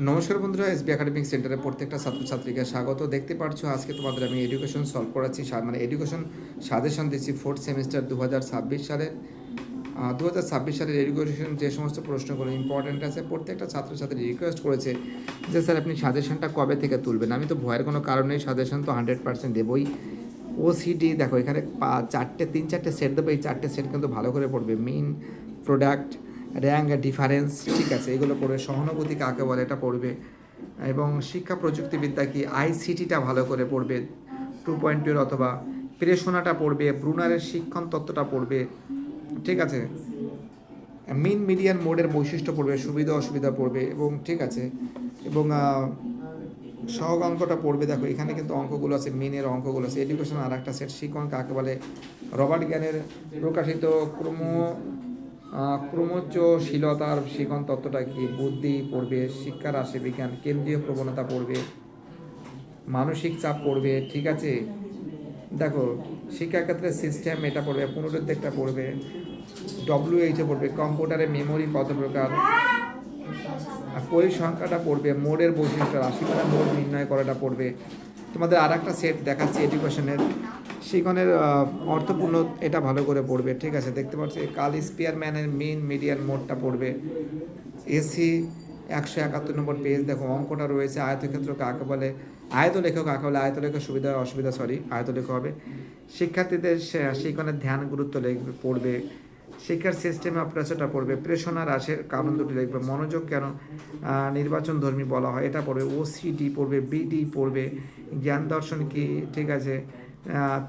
নমস্কার বন্ধুরা, SB academic সেন্টারে প্রত্যেকটা ছাত্রছাত্রীকে স্বাগত। দেখতে পারছ, আজকে তোমাদের আমি এডুকেশন সলভ করাচ্ছি মানে এডুকেশন সাজেশন দিচ্ছি ফোর্থ সেমিস্টার দু হাজার ছাব্বিশ সালের দু হাজার ছাব্বিশ সালের এডুকেশন যে সমস্ত প্রশ্নগুলো ইম্পর্ট্যান্ট আছে, প্রত্যেকটা ছাত্রছাত্রী রিকোয়েস্ট করেছে যে, স্যার, আপনি সাজেশনটা কবে থেকে তুলবেন? আমি তো ভয়ের কোনো কারণ সাজেশন তো হান্ড্রেড পার্সেন্ট দেবই। ওসিডি দেখো, এখানে পা- চারটে, তিন চারটে সেট দেবো, এই চারটে সেট কিন্তু ভালো করে পড়বে। মিন প্রোডাক্ট র্যাঙ্ক ডিফারেন্স, ঠিক আছে, এগুলো পড়বে সহানুভূতি কাকে বলে এটা পড়বে। এবং শিক্ষা প্রযুক্তিবিদ্যা কি আইসিটিটা ভালো করে পড়বে টু পয়েন্ট টুর অথবা প্রেষণাটা পড়বে, ব্রুনারের শিক্ষণ তত্ত্বটা পড়বে, ঠিক আছে। মিন মিডিয়ান মোডের বৈশিষ্ট্য পড়বে, সুবিধা অসুবিধা পড়বে, এবং ঠিক আছে, এবং সহগ অঙ্কটা পড়বে, দেখো, এখানে কিন্তু অঙ্কগুলো আছে মিনের অঙ্কগুলো আছে এডুকেশন আর একটা সেট শিক্ষণ কাকে বলে? রবার্ট জ্ঞানের প্রকাশিত ক্রম ক্রমোচ্চশীলতার শিক্ষণ তত্ত্বটা কি? বুদ্ধি, পড়বে শিক্ষা রাশি বিজ্ঞান, কেন্দ্রীয় প্রবণতা পড়বে, মানসিক চাপ পড়বে, ঠিক আছে? দেখো, শিক্ষাক্ষেত্রে সিস্টেম এটা পড়বে, পুনরুদ্বেগটা পড়বে ডব্লিউএইচও পড়বে কম্পিউটারে মেমোরি কত প্রকার? আর পরিসংখ্যাটা পড়বে, মোডের বৈশিষ্ট্য, রাশিমালা মোড নির্ণয় করাটা পড়বে। তোমাদের আর একটা সেট দেখাচ্ছি এডুকেশনের শিখনের অর্থপূর্ণ এটা ভালো করে পড়বে, ঠিক আছে? দেখতে পাচ্ছি, কাল স্পিয়ারম্যানের মেন মিডিয়ার মোডটা পড়বে। এসি একশো একাত্তর নম্বর পেজ দেখো, অঙ্কটা রয়েছে, আয়তক্ষেত্র কাকে বলে? আয়তলেখ কাকে বলে? আয়ত আয়তলেখ সুবিধা, অসুবিধা সরি আয়ত আয়তলেখ হবে। শিক্ষার্থীদের সে- শিক্ষণের ধ্যান গুরুত্ব পড়বে। শিক্ষার সিস্টেমে প্রেসটা পড়বে। প্রেষণা হ্রাসের কারণ দুটি লিখবে মনোযোগ কেন? নির্বাচন ধর্মী বলা হয়। এটা পড়বে। ওসিডি পড়বে বিডি পড়বে, জ্ঞান দর্শন কি? ঠিক আছে।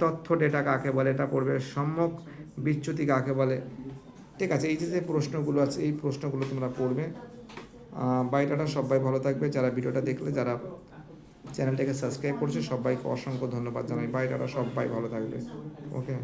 তথ্য ডেটা কাকে বলে? এটা পড়বে। সম্যক বিচ্যুতি কাকে বলে? ঠিক আছে। এই যে যে প্রশ্নগুলো আছে, এই প্রশ্নগুলো তোমরা পড়বে। বাইটাটা সবাই ভালো থাকবে। যারা ভিডিওটা দেখলে, যারা চ্যানেলটাকে সাবস্ক্রাইব করছে, সবাইকে অসংখ্য ধন্যবাদ জানাই। বাইটাটা সবাই ভালো থাকবে। ওকে